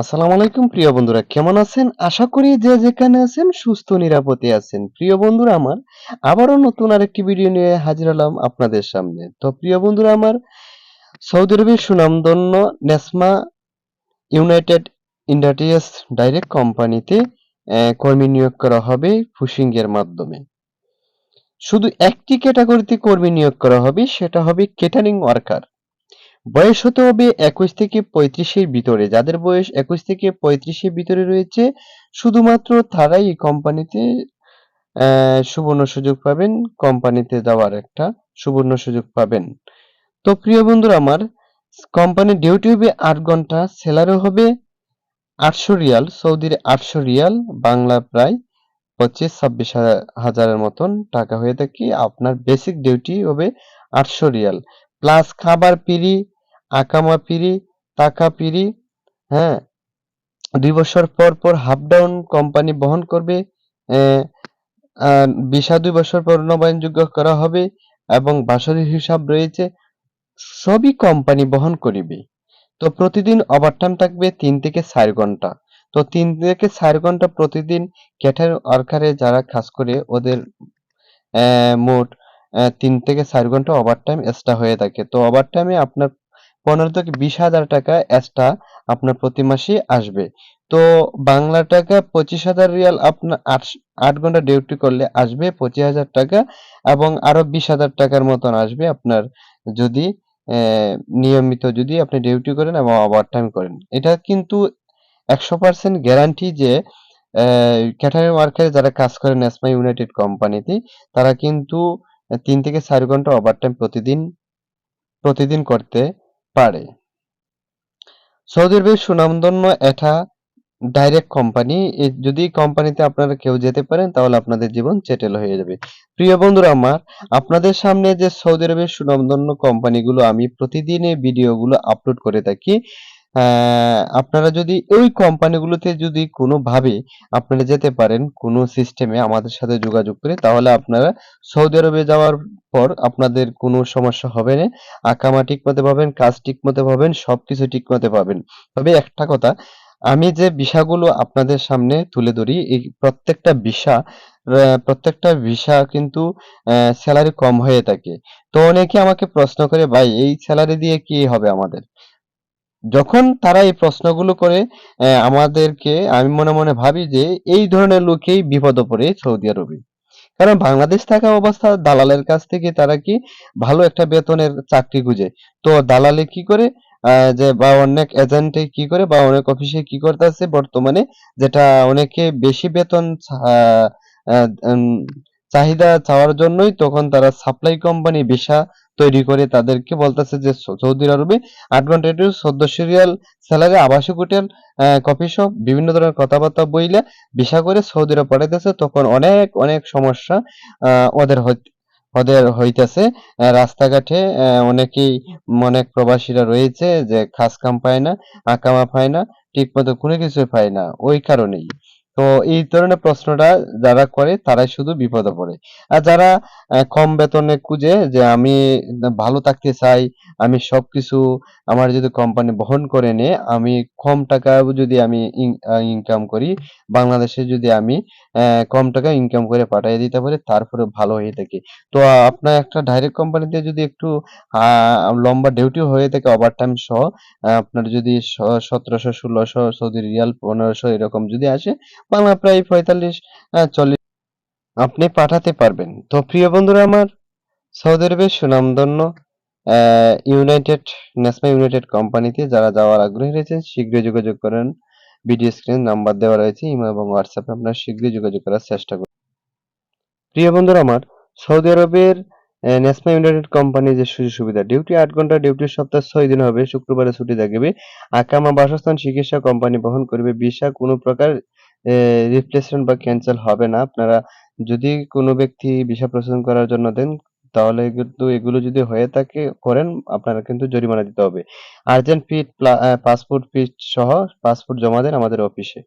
আসসালামু আলাইকুম, প্রিয় বন্ধুরা। কেমন আছেন? আশা করি যে যেখানে আছেন, সুস্থ নিরাপদে আছেন। প্রিয় বন্ধুরা আমার, আবারও নতুন আরেকটি ভিডিও নিয়ে হাজির হলাম আপনাদের সামনে। তো প্রিয় বন্ধুরা আমার, সৌদি আরবের সুনামধন্য নেসমা ইউনাইটেড ইন্ডাস্ট্রিজ ডাইরেক্ট কোম্পানিতে কর্মী নিয়োগ করা হবে ফুসিং এর মাধ্যমে। শুধু একটি ক্যাটাগরিতে কর্মী নিয়োগ করা হবে, সেটা হবে কেটারিং ওয়ার্কার। বয়স হতে হবে একুশ থেকে পঁয়ত্রিশের ভিতরে। যাদের বয়স একুশ থেকে পঁয়ত্রিশের ভিতরে রয়েছে, শুধুমাত্র তারাই এই কোম্পানিতে সুবর্ণ সুযোগ পাবেন। কোম্পানিতে যাওয়ার একটা সুবর্ণ সুযোগ পাবেন। তো প্রিয় বন্ধুরা আমার কোম্পানির ডিউটি হবে আট ঘণ্টা স্যালারি হবে আটশো রিয়াল, সৌদির আটশো রিয়াল, বাংলা প্রায় পঁচিশ, ছাব্বিশ হাজারের মতন টাকা হয়ে থাকে। আপনার বেসিক ডিউটি হবে আটশো রিয়াল। প্লাস খাবার পিরি আকামা পিরি টাকা পিরি হ্যাঁ? দুই বছর পর পর হাফ ডাউন কোম্পানি বহন করবে ভিসা দুই বছর পর নবায়নযোগ্য করা হবে এবং বাৎসরিক হিসাব রয়েছে, সবই কোম্পানি বহন করিবে। তো প্রতিদিন ওভারটাইম থাকবে তিন থেকে চার ঘণ্টা। তো তিন থেকে চার ঘণ্টা প্রতিদিন ক্যাটার ওয়ার্কারে যারা কাজ করে, ওদের মোট তিন থেকে চার ঘণ্টা ওভারটাইম এক্সট্রা হয়ে থাকে। তো ওভারটাইমে আপনার পনেরো থেকে বিশ হাজার টাকা এক্সট্রা আপনার প্রতি মাসে আসবে। তো বাংলা টাকা পঁচিশ হাজার রিয়াল আপনার আট আট ঘণ্টা ডিউটি করলে আসবে পঁচিশ হাজার টাকা এবং আরও বিশ হাজার টাকার মতন আসবে আপনার যদি নিয়মিত যদি আপনি ডিউটি করেন এবং ওভারটাইম করেন। এটা কিন্তু একশো পার্সেন্ট গ্যারান্টি যে ক্যাটারিং ওয়ার্কারে যারা কাজ করে ন্যাশনাল ইউনাইটেড কোম্পানিতে, তারা কিন্তু তিন থেকে চার ঘণ্টা ওভারটাইম প্রতিদিন প্রতিদিন করতে পারে। সৌদি আরবের সুনামধন্য এটা ডাইরেক্ট কোম্পানি যদি কোম্পানিতে আপনারা কেউ যেতে পারেন, তাহলে আপনাদের জীবন চেটেল হয়ে যাবে। প্রিয় বন্ধুরা আমার, আপনাদের সামনে যে সৌদি আরবের সুনামধন্য কোম্পানিগুলো আমি প্রতিদিনে ভিডিওগুলো আপলোড করে থাকি আপনারা যদি ওই কোম্পানিগুলোতে যদি কোনোভাবে আপনারা যেতে পারেন, কোনো সিস্টেমে আমাদের সাথে যোগাযোগ করে, তাহলে আপনারা সৌদি আরবে যাওয়ার পর আপনাদের কোনো সমস্যা হবে না। আকামা ঠিক মতো পাবেন, কাজ ঠিক মতো পাবেন, সবকিছু ঠিক মতো পাবেন। তবে একটা কথা, আমি যে বিষয়গুলো আপনাদের সামনে তুলে ধরি, এই প্রত্যেকটা ভিসা প্রত্যেকটা ভিসা কিন্তু স্যালারি কম হয়ে থাকে। তো অনেকে আমাকে প্রশ্ন করে, ভাই, এই স্যালারি দিয়ে কি হবে আমাদের? যখন তারা এই প্রশ্নগুলো করে আমাদেরকে আমি মনে মনে ভাবি যে এই ধরনের লোকেই বিপদে পড়ে সৌদি আরবে। কারণ বাংলাদেশ থাকা অবস্থা, দালালের কাছ থেকে তারা কি ভালো একটা বেতনের চাকরি খুঁজে? তো দালালে কি করে? যে বা অনেক এজেন্টে কি করে বা অনেক অফিসে কি করতেছে? বর্তমানে যেটা অনেকে বেশি বেতন চাহিদা চাওয়ার জন্যই তখন তারা সাপ্লাই কোম্পানি ভিসা তৈরি করে তাদেরকে বলতেছে যে সৌদি আরবে আট ঘণ্টা ডিউটি চোদ্দশো রিয়াল স্যালারি আবাসিক হোটেল কফি শপ বিভিন্ন ধরনের কথাবার্তা বইলে ভিসা করে সৌদি আরব পাঠাইতেছে। তখন অনেক অনেক সমস্যা ওদের ওদের হইতেছে। রাস্তাঘাটে অনেকেই অনেক প্রবাসীরা রয়েছে যে খাস কাম পায় না আকামা পায় না ঠিক মতো কোনো কিছু পায় না। ওই কারণেই। তো এই ধরনের প্রশ্নটা যারা করে, তারাই শুধু বিপদে পড়ে। আর যারা কম বেতনে খুঁজে যে আমি ভালো থাকতে চাই, আমি সবকিছু আমার যদি কোম্পানি বহন করে নে, আমি কম টাকা যদি আমি ইনকাম করি, বাংলাদেশে যদি আমি কম টাকা ইনকাম করে পাঠিয়ে দিতে পারি তারপরে ভালো হয়ে থাকে। তো আপনার একটা ডাইরেক্ট কোম্পানিতে যদি একটু লম্বা ডিউটি হয়ে থাকে ওভারটাইম সহ আপনার যদি সতেরোশো, ষোলোশো সৌদি রিয়াল পনেরোশো এরকম যদি আসে বাংলা প্রায় পঁয়তাল্লিশ চল্লিশ। আপনি পাঠাতে পারবেন। তো প্রিয় বন্ধুরা আমার, সৌদি আরবের সুনামধন্য ইউনাইটেড ন্যাশনাল ইউনাইটেড কোম্পানিতে যারা যাওয়ার আগ্রহী রয়েছেন, শীঘ্রই যোগাযোগ করেন। ভিডিও স্ক্রিন নাম্বার দেওয়া রয়েছে, ইমো এবং হোয়াটসঅ্যাপে আপনারা শীঘ্রই যোগাযোগ করার চেষ্টা করুন। প্রিয় বন্ধুরা আমার, সৌদি আরবের ন্যাশনাল ইউনাইটেড কোম্পানি যে সুযোগ সুবিধা, ডিউটি আট ঘণ্টা, ডিউটি সপ্তাহ ছয় দিন হবে, শুক্রবারে ছুটি থাকবে। আকামা বাসস্থান চিকিৎসা কোম্পানি বহন করবে ভিসা কোনো প্রকার রিপ্লেসমেন্ট বা ক্যান্সেল হবে না। আপনারা যদি কোনো ব্যক্তি ভিসা প্রসেসিং করার জন্য দেন, তাহলে কিন্তু এগুলো যদি হয়ে থাকে, করেন, আপনারা কিন্তু জরিমানা দিতে হবে। আর্জেন্ট ফি পাসপোর্ট ফি সহ পাসপোর্ট জমা দেন আমাদের অফিসে